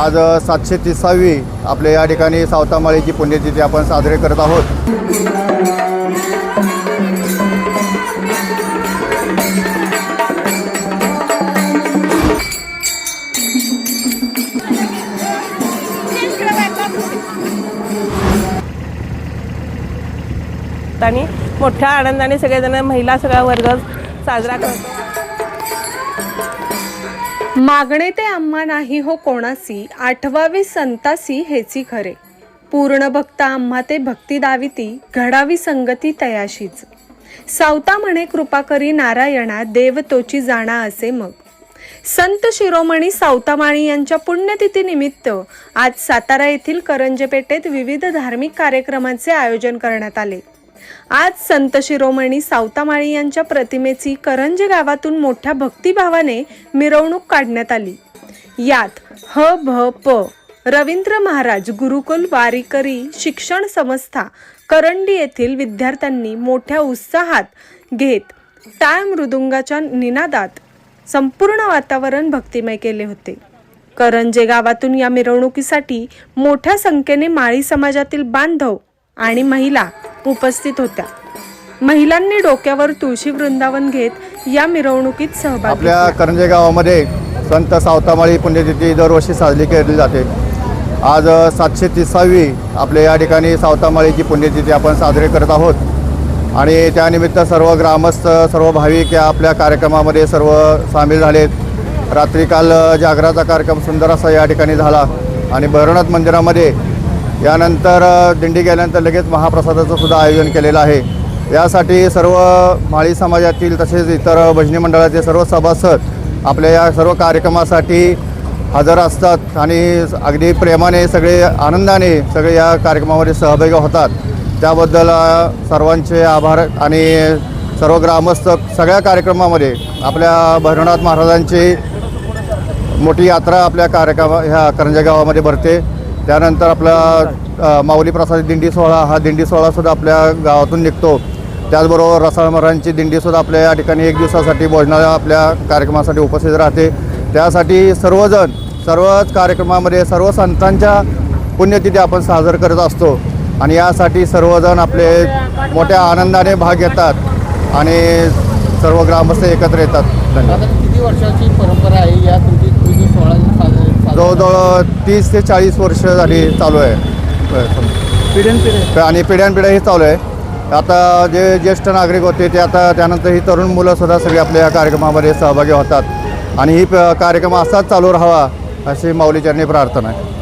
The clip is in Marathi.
आज सातशे तिसावी आपल्या या ठिकाणी सावतामाळीची पुण्यतिथी आपण साजरी करत आहोत. आणि मोठ्या आनंदाने सगळेजण महिला सगळा वर्ग साजरा करतो. मागणे ते आम्हा नाही हो कोणासी आठवावी संतासी हेची खरे पूर्ण भक्त आम्हा ते भक्ती दाविती घडावी संगती तयाशीच. सावता म्हणे कृपा करी नारायणा देव तोची जाणा असे मग. संत शिरोमणी सावतामाणी यांच्या पुण्यतिथीनिमित्त आज सातारा येथील करंजपेठेत विविध धार्मिक कार्यक्रमांचे आयोजन करण्यात आले. आज संत शिरोमणी सावतामाळी यांच्या प्रतिमेची करंजे गावातून मोठ्या भक्तिभावाने मिरवणूक काढण्यात आली. यात ह भ प रवींद्र महाराज गुरुकुल वारीकरी शिक्षण संस्था करंडी येथील विद्यार्थ्यांनी मोठ्या उत्साहात घेत टाळ मृदुंगाच्या निनादात संपूर्ण वातावरण भक्तिमय केले होते. करंजे गावातून या मिरवणुकीसाठी मोठ्या संख्येने माळी समाजातील बांधव आणि महिला उपस्थित होत्या. महिलांनी डोक्यावर तुळशी वृंदावन घेत या मिरवणुकीत सहभाग आपल्या. करंजे गावामध्ये संत सावतामाळी पुण्यतिथी दरवर्षी साजरी केली जाते. आज सातशे तिसावी आपल्या या ठिकाणी सावतामाळीची पुण्यतिथी आपण साजरी करत आहोत. आणि त्यानिमित्त सर्व ग्रामस्थ सर्व भाविक या आपल्या कार्यक्रमामध्ये सर्व सामील झालेत. रात्री काल जागराचा कार्यक्रम सुंदर असा या ठिकाणी झाला. आणि भैरवनाथ मंदिरामध्ये यानंतर दिंडी गेल्यानंतर लगेच महाप्रसादाचं सुद्धा आयोजन केलेलं आहे. यासाठी सर्व माळी समाजातील तसेच इतर भजनी मंडळाचे सर्व सभासद आपल्या या सर्व कार्यक्रमासाठी हजर असतात आणि अगदी प्रेमाने सगळे आनंदाने सगळे या कार्यक्रमामध्ये सहभागी होतात. त्याबद्दल सर्वांचे आभार आणि सर्व ग्रामस्थ सगळ्या कार्यक्रमामध्ये आपल्या भैरवनाथ महाराजांची मोठी यात्रा आपल्या कार्यक्रमा ह्या करंजा गावामध्ये भरते. त्यानंतर आपला माऊली प्रसाद दिंडी सोहळा हा दिंडी सोहळासुद्धा आपल्या गावातून निघतो. त्याचबरोबर रसाळमरांची दिंडीसुद्धा आपल्या या ठिकाणी एक दिवसासाठी भोजनाला आपल्या कार्यक्रमासाठी उपस्थित राहते. त्यासाठी सर्वजण सर्वच कार्यक्रमामध्ये सर्व संतांच्या पुण्यतिथी आपण साजर करत असतो. आणि यासाठी सर्वजण आपले मोठ्या आनंदाने भाग घेतात आणि सर्व ग्रामस्थ एकत्र येतात. धन्यवाद. किती वर्षाची परंपरा आहे? या तुमची सोहळा साजरा- जवळजवळ तीस ते चाळीस वर्ष झाली चालू आहे. पिढ्यानपिढ्या आणि पिढ्यानपिढ्या हे चालू आहे. आता जे ज्येष्ठ नागरिक होते ते आता त्यानंतर ही तरुण मुलंसुद्धा सगळी आपल्या या कार्यक्रमामध्ये सहभागी होतात. आणि ही कार्यक्रम असाच चालू राहावा अशी माऊलीचरणी प्रार्थना आहे.